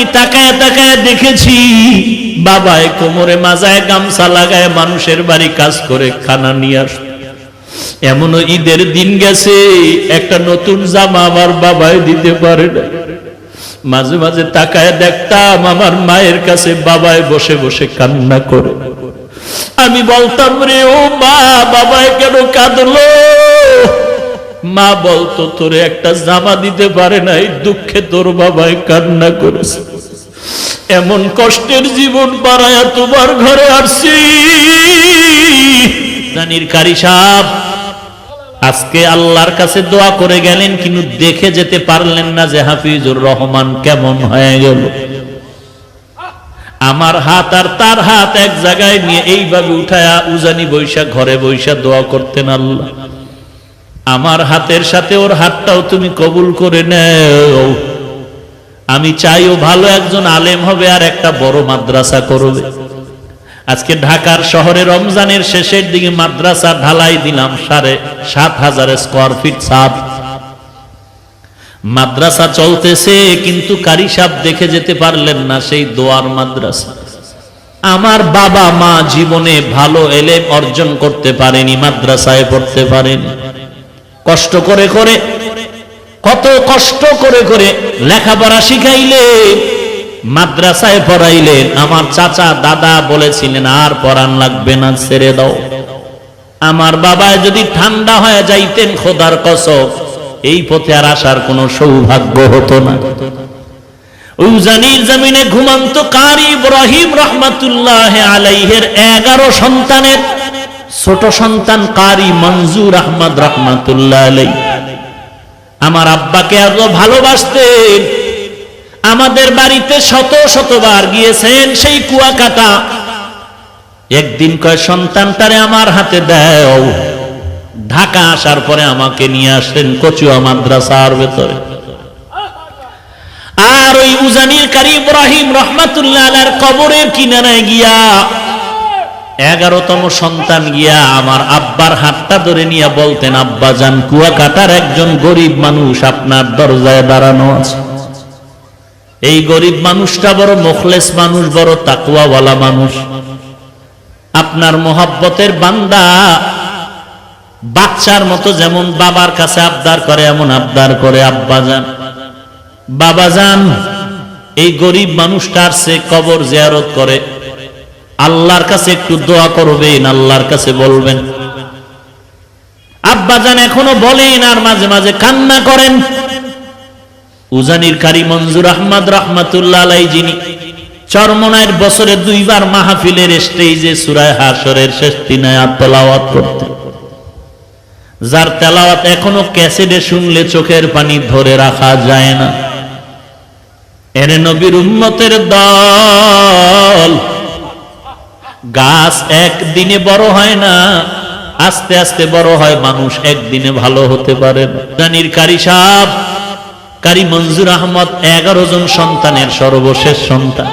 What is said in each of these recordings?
আমি তাকায় তাকায় দেখেছি, বাবায় কোমরে মাজায় গামছা লাগায় মানুষের বাড়ি কাজ করে খানা নিয়ে আস। এমনও ঈদের দিন গেছে, একটা নতুন জামা আমার বাবায় দিতে পারে না। মাঝে মাঝে তাকায় দেখতাম আমার মায়ের কাছে বাবায় বসে বসে কান্না করে। আমি বলতাম, রে ও মা, বাবায় কেন কাঁদলো? মা বলতো, তোরে একটা জামা দিতে পারে নাই, দুঃখে তোর বাবায় কান্না করেছে। এমন কষ্টের জীবন পাড়ায়া তোমার ঘরে আসছি। জানির কারি সাহ আজকে আল্লাহর কাছে দোয়া করে গেলেন, কিন্তু দেখে যেতে পারলেন না যে হাফিজুর রহমান কেমন হয়ে গেল। আমার হাত আর তার হাত এক জায়গায় নিয়ে এইভাবে উঠায়া উজানি বৈশা ঘরে বৈশা দোয়া করতেন আল্লাহ। আমার হাতের সাথে ওর হাতটাও তুমি কবুল করে নেও। আমি চাই ও ভালো একজন আলেম হবে আর একটা বড় মাদ্রাসা করবে। আজকে ঢাকার শহরে রমজানের শেষের দিকে মাদ্রাসা ঢালাই দিলাম সাড়ে সাত হাজার স্কোয়ার ফিট সাত মাদ্রাসা চলতেছে, কিন্তু কারি সাপ দেখে যেতে পারলেন না সেই দোয়ার মাদ্রাসা। আমার বাবা মা জীবনে ভালো এলেম অর্জন করতে পারেনি, মাদ্রাসায় পড়তে পারেনি। কষ্ট করে করে কত কষ্ট করে করে লেখাপড়া শিখাইলে, মাদ্রাসায় পড়াইলেন আমার চাচা, দাদা বলেছিলেন, আর পড়ান লাগবে না, ছেড়ে দাও। আমার বাবায় যদি ঠান্ডা হয়ে যাইতেন, খোদার কসব এই পথে আর আসার কোনো সৌভাগ্য হতো না। উজানির জমিনে ঘুমন্ত কারি ইব্রাহিম রহমাতুল্লাহ আলাইহের এগারো সন্তানের ছোট সন্তান কারি মঞ্জুর আহমদ রহমাতুল্লাহ আলাই আমার আব্বাকে এত ভালোবাসতেন। আমাদের বাড়িতে শত শতবার গিয়েছেন সেই কুয়াকাটা। একদিন কয় সন্তানটারে আমার হাতে দেও। ঢাকা আসার পরে আমাকে নিয়ে আসলেন কচুয়া মাদ্রাসার ভেতরে। আর ওই উজানির কারি ইব্রাহিম রহমাতুল্লাহ কবরের কিনারায় গিয়া এগারোতম সন্তান গিয়া আমার আব্বার হাতটা ধরে নিয়ে বলতেন, আব্বা যান, কুয়াকাটার একজন গরিব মানুষ আপনার দরজায় দাঁড়ানো আছে। এই গরিব মানুষটা বড় মুখলেস মানুষ, বড় তাকুয়াওয়ালা মানুষ। আপনার মোহাব্বতের বান্দা বাচ্চার মতো যেমন বাবার কাছে আবদার করে, এমন আবদার করে, আব্বা যান, বাবা যান, এই গরিব মানুষটার সে কবর জিয়ারত করে আল্লাহর কাছে একটু দোয়া করবেন, আল্লাহর কাছে বলবেন। আব্বা যান এখনও বলেন আর মাঝে মাঝে কান্না করেন। উজানির কারি মঞ্জুর আহমদ রহমাতুল্লাহ যিনি চরমনায়ের বছরে দুইবার মাহফিলের স্টেজে সুরায় হাসরের শেষ তিন আয়াত তেলাওয়াত করতে যার তেলাওয়াত এখনও ক্যাসেটে শুনলে চোখের পানি ধরে রাখা যায় না। এরে নবীর উম্মতের দল গাছ একদিনে বড় হয় না, আস্তে আস্তে বড় হয়, মানুষ একদিনে ভালো হতে পারে জানির কারি সাহ কারি মঞ্জুর আহমদ এগারো জন সন্তানের সর্বশেষ সন্তান।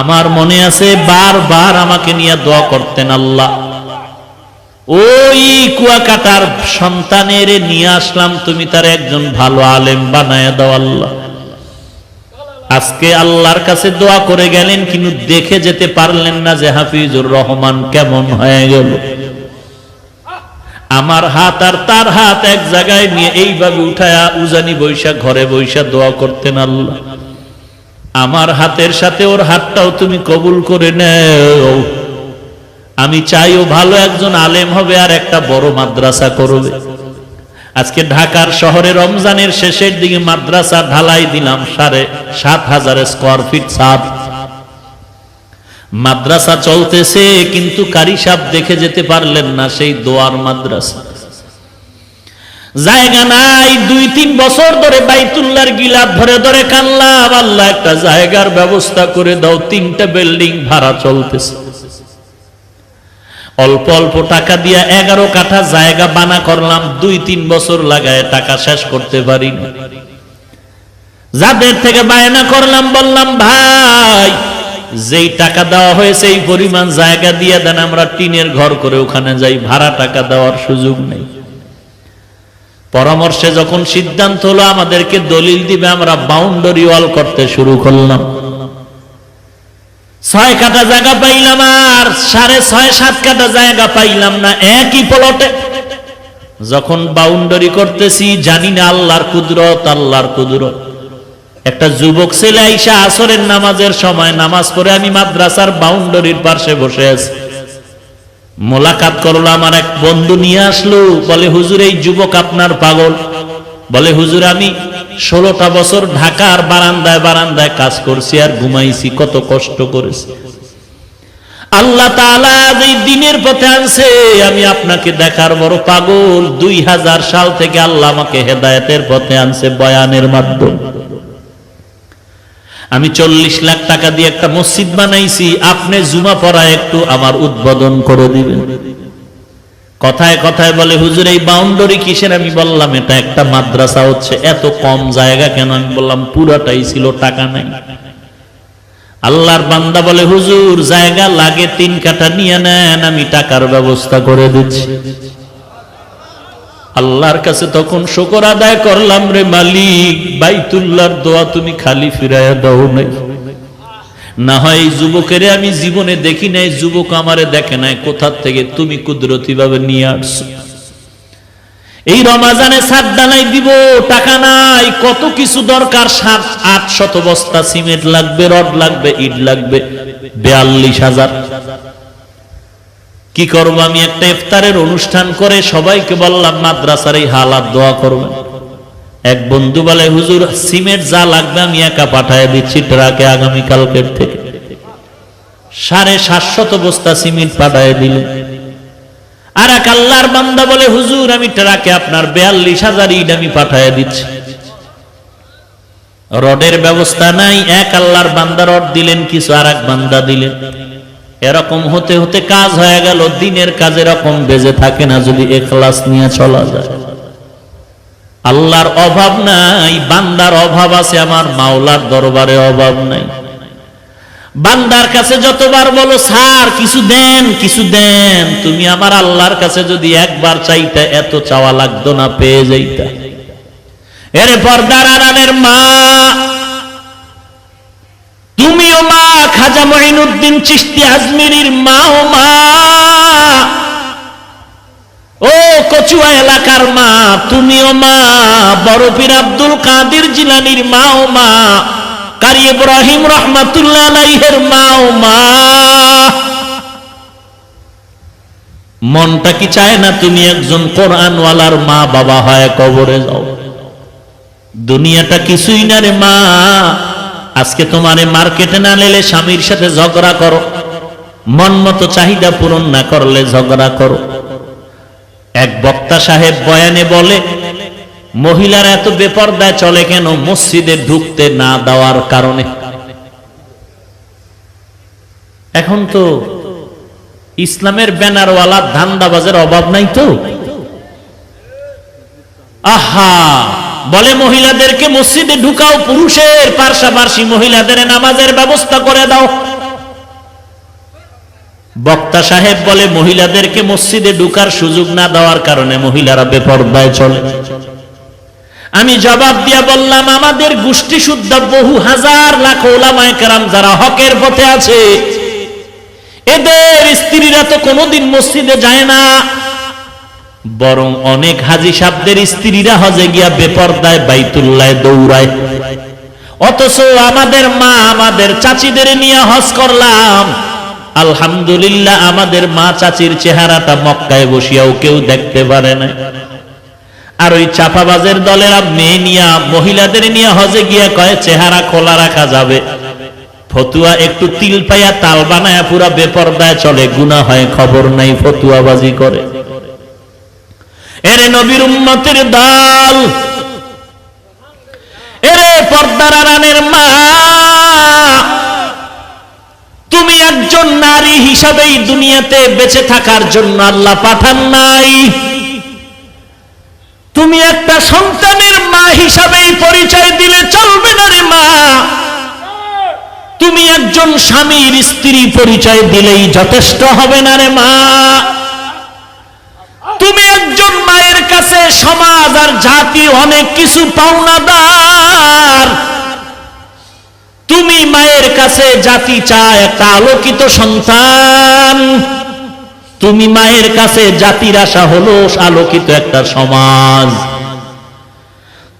আমার মনে আছে বারবার আমাকে নিয়ে দোয়া করতেন আল্লাহ। ওই কুয়াকাটার সন্তানের নিয়ে আসলাম, তুমি তার একজন ভালো আলেম বানায় দাও আল্লাহ। আজকে আল্লাহর কাছে দোয়া করে গেলেন, কিন্তু দেখে যেতে পারলেন না যে হাফিজুর রহমান কেমন হয়ে গেল। আমার হাত আর তার হাত এক জায়গায় নিয়ে এইভাবে উঠায়া উজানি বৈশা, ঘরে বৈশা দোয়া করতেন আল্লাহ। আমার হাতের সাথে ওর হাতটাও তুমি কবুল করে নেও। আমি চাই ও ভালো একজন আলেম হবে আর একটা বড় মাদ্রাসা করবে। আজকে ঢাকার শহরে রমজানের শেষের দিকে মাদ্রাসা ঢালাই দিলাম সাড়ে সাত হাজার স্কোয়ার ফিট সাত মাদ্রাসা চলতেছে, কিন্তু কারি সাপ দেখে যেতে পারলেন না সেই দোয়ার মাদ্রাসা। জায়গা নাই, দুই তিন বছর ধরে বাইতুল্লার গিলাপ ধরে ধরে কানলাম, আল্লাহ একটা জায়গার ব্যবস্থা করে দাও, তিনটা বিল্ডিং ভাড়া চলতেছে। অল্প অল্প টাকা দিয়া এগারো কাঠা জায়গা বানা করলাম, দুই তিন বছর লাগায় টাকা শেষ করতে পারি যাদের থেকে বায়না করলাম, বললাম, ভাই, যেই টাকা দেওয়া হয়েছে এই পরিমাণ জায়গা দিয়ে দেন, আমরা টিনের ঘর করে ওখানে যাই, ভাড়া টাকা দেওয়ার সুযোগ নেই। পরামর্শে যখন সিদ্ধান্ত হলো, আমাদেরকে দলিল দিবে, আমরা বাউন্ডারি ওয়াল করতে শুরু করলাম। ছয় কাটা জায়গা পাইলাম আর সাড়ে ছয়, সাত কাটা জায়গা পাইলাম না, একই প্লটে যখন বাউন্ডারি করতেছি, জানি না আল্লাহর কুদরত আল্লাহর কুদরত। একটা যুবক ছেলে আইসা আসরের নামাজের সময় নামাজ পড়ে আমি মাদ্রাসার বাউন্ডারির পাশে বসে আছি। মোলাকাত করল আমার এক বন্ধু নিয়ে আসলো, বলে, হুজুর, এই যুবক আপনার পাগল। বলে, হুজুর, আমি ষোলোটা বছর ঢাকার বারান্দায় বারান্দায় কাজ করছি আর ঘুমাইছি, কত কষ্ট করেছি। আল্লাহ এই দিনের পথে আনছে, আমি আপনাকে দেখার বড় পাগল। দুই হাজার সাল থেকে আল্লাহ আমাকে হেদায়েতের পথে আনছে বয়ানের মাধ্যমে। আমি চল্লিশ লাখ টাকা দিয়ে একটা মসজিদ বানাইছি, আপনি জুমা পড়া একটু আমার উদ্বোধন করে দিবেন। কথায় কথায় বলে, হুজুর, এই বাউন্ডারি কিসের? আমি বললাম, এটা একটা মাদ্রাসা হচ্ছে। এত কম জায়গা কেন? আমি বললাম, পুরাটাই ছিল টাকা নাই। আল্লাহর বান্দা বলে, হুজুর, জায়গা লাগে, তিন কাটা নিয়ে নেন, আমি টাকার ব্যবস্থা করে দিচ্ছি। আল্লাহর কাছে তখন শকর আদায় করলাম, রে মালিক, বাইতুল্লাহর দোয়া তুমি খালি ফিরাইয়া দাও নাই। না হয় যুবকেরে আমি জীবনে দেখি নাই, যুবক আমারে দেখে নাই, কোথার থেকে তুমি কুদরতি ভাবে নিয়ে আসছো? এই রমাজানে সাত দানাই দিব, টাকা নাই, কত কিছু দরকার, সাত, আট শত বস্তা সিমেন্ট লাগবে, রড লাগবে, ইট লাগবে, বেয়াল্লিশ হাজার। কি করব আমি? একটা ইফতারের অনুষ্ঠান করে সবাইকে বললাম, মাদ্রাসার এই হালাত দোয়া করবেন এক বন্ধু বলে, হুজুর সিমেন্ট যা লাগবে আমি একা পাঠায় দিচ্ছি ট্রাকে আগামী কালকের থেকে। সাড়ে সাতশত বস্তা সিমেন্ট পাঠায় দিলেন। আর এক আল্লাহর বান্দা বলে, হুজুর, আমি ট্রাকে আপনার বেয়াল্লিশ হাজার ইট আমি পাঠায় দিচ্ছি। রডের ব্যবস্থা নাই, এক আল্লাহর বান্দা রড দিলেন, কিছু আর এক বান্দা দিলেন। এরকম হতে হতে কাজ হয়ে গেল, দিনের কাজ এরকম বেজে থাকে না যদি এখলাস নিয়ে চলা যায়। আল্লাহর অভাব নাই, বান্দার অভাব আছে, আমার মাওলার দরবারে অভাব নাই। বান্দার কাছে যতবার বলো, স্যার, কিছু দেন কিছু দেন। তুমি আমার আল্লাহর কাছে যদি একবার চাইতে, এত চাওয়া লাগতো না, পেয়ে যাইতা। এর পর্দার আড়ালের মা, তুমিও মা, খাজা মঈনুদ্দিন চিশতি আজমিরির মা ও মা। কচুয়া এলাকার মা, তুমিও মা, বড় পীর আব্দুল কাদের জিলানির মা ও মা, কারি ইব্রাহিম রহমাতুল্লাহ আলাইহের মা মা। মনটা কি চায় না তুমি একজন কোরআনওয়ালার মা বাবা হয় কবরে যাও? দুনিয়াটা কিছুই না রে মা। আজকে তোমারে মার্কেটে না নিলে স্বামীর সাথে ঝগড়া করো। মন মতো চাহিদা পূরণ না করলে ঝগড়া করো। এক বক্তা সাহেব বয়ানে বলে, মহিলারা এত বেপর্দায় চলে কেন? মসজিদে ঢুকতে না দেওয়ার কারণে। এখন তো ইসলামের ব্যানারওয়ালা ধান্দাবাজের অভাব নাই তো? আহা! বলে, মহিলাদেরকে মসজিদে ঢুকাও, পুরুষের পার্শ্বাপার্শ্বী মহিলাদের নামাজের ব্যবস্থা করে দাও। বক্তা সাহেব বলে, মহিলাদেরকে মসজিদে ঢুকার সুযোগ না দেওয়ার কারণে মহিলারা বেপর্দায় চলে। আমি জবাব দিয়া বললাম, আমাদের গোষ্ঠী শুদ্ধ বহু হাজার লাখ ওলামায় কেরাম যারা হকের পথে আছে, এদের স্ত্রীরা তো কোনোদিন মসজিদে যায় না। বরং অনেক হাজি সাবদের স্ত্রীরা হজে গিয়া বেপর্দায় বাইতুল্লায় দৌড়ায়। অথচ আমাদের মা, আমাদের চাচিদের নিয়ে হজ করলাম। আলহামদুলিল্লাহ, আমাদের মা চাচির চেহারাটা মক্কায় বসিয়াও কেউ দেখতে পারে না আর ওই চাপাবাজের দলেরা মেয়ে নিয়া, মহিলাদের নিয়ে হজে গিয়া কয় চেহারা খোলা রাখা যাবে। ফতুয়া একটু তিল পাইয়া তাল বানায় পুরা বেপর্দায় চলে গুণা হয়, খবর নাই, ফতুয়াবাজি করে। এরে নবীর উম্মতের দল হিসাবেই দুনিয়াতে বেঁচে থাকার জন্য আল্লাহ পাঠান নাই। তুমি একটা সন্তানের মা হিসাবেই পরিচয় দিলে চলবে না রে মা। তুমি একজন স্বামীর স্ত্রী পরিচয় দিলেই যথেষ্ট হবে না রে মা। তুমি একজন মায়ের কাছে সমাজ আর জাতি অনেক কিছু পাওনাদার। তুমি মায়ের কাছে জাতি চায় একটা আলোকিত সন্তান। তুমি মায়ের কাছে জাতির আশা হলো আলোকিত একটা সমাজ।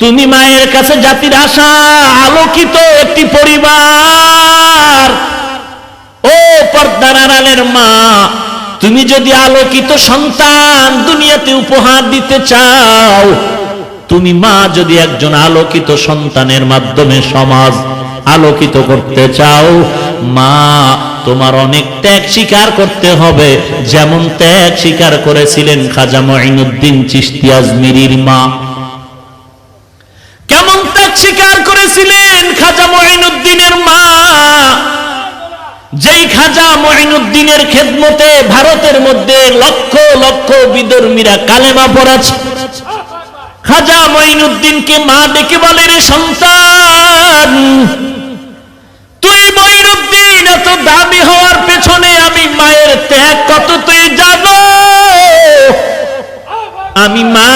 তুমি মায়ের কাছে জাতির আশা আলোকিত একটি পরিবার। ও পর্দার মা, তুমি যদি আলোকিত সন্তান দুনিয়াতে উপহার দিতে চাও, তুমি মা যদি একজন আলোকিত সন্তানের মাধ্যমে সমাজ আলোকিত করতে চাও, মা, তোমার অনেক ত্যাগ স্বীকার করতে হবে। যেমন ত্যাগ স্বীকার করেছিলেন খাজা মঈনুদ্দিন চিশতি আজমিরির মা। কেমন ত্যাগ স্বীকার করেছিলেন খাজা মঈনুদ্দিনের মা? যেই খাজা মঈনুদ্দিনের খেদমতে ভারতের মধ্যে লক্ষ লক্ষ বিধর্মীরা কালেমা পড়াছে খাজা মঈনুদ্দিনকে মা ডেকে বলে, রে সন্তান এত দামি হওয়ার পেছনে আমি মায়ের ত্যাগ কত তুই জানো আমি মা,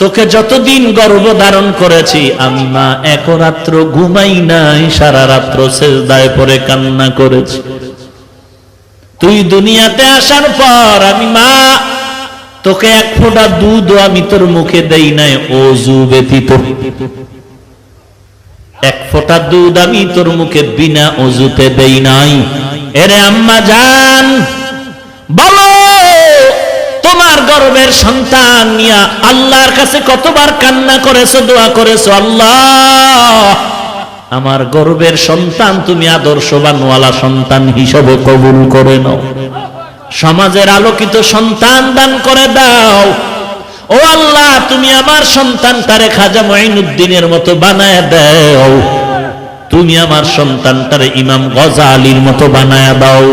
তোকে যতদিন গর্ভ ধারণ করেছি, আমি মা এক রাত্র ঘুমাই নাই, সারা রাত্র সেজদায় পরে কান্না করেছি। তুই দুনিয়াতে আসার পর আমি মা, তোকে এক ফোঁটা দুধ আমি তোর মুখে দেই নাই, অজু ব্যতীত। এক ফোঁটা দুধ আমি তোর মুখে বিনা অজুতে দেই নাই। এরে আম্মা জান, বলো, তোমার গর্বের সন্তান নিয়া আল্লাহর কাছে কতবার কান্না করেছ, দোয়া করেছ? আল্লাহ, আমার গর্বের সন্তান তুমি আদর্শবানওয়ালা সন্তান হিসেবে কবুল করে নাও। সমাজের আলোকিত সন্তান দান করে দাও। ও আল্লাহ, তুমি আমার সন্তান তারে খাজা মঈনুদ্দিনের মতো বানায় দাও। তুমি আমার সন্তান তারে ইমাম গজা আলীর মতো বানায় দাও।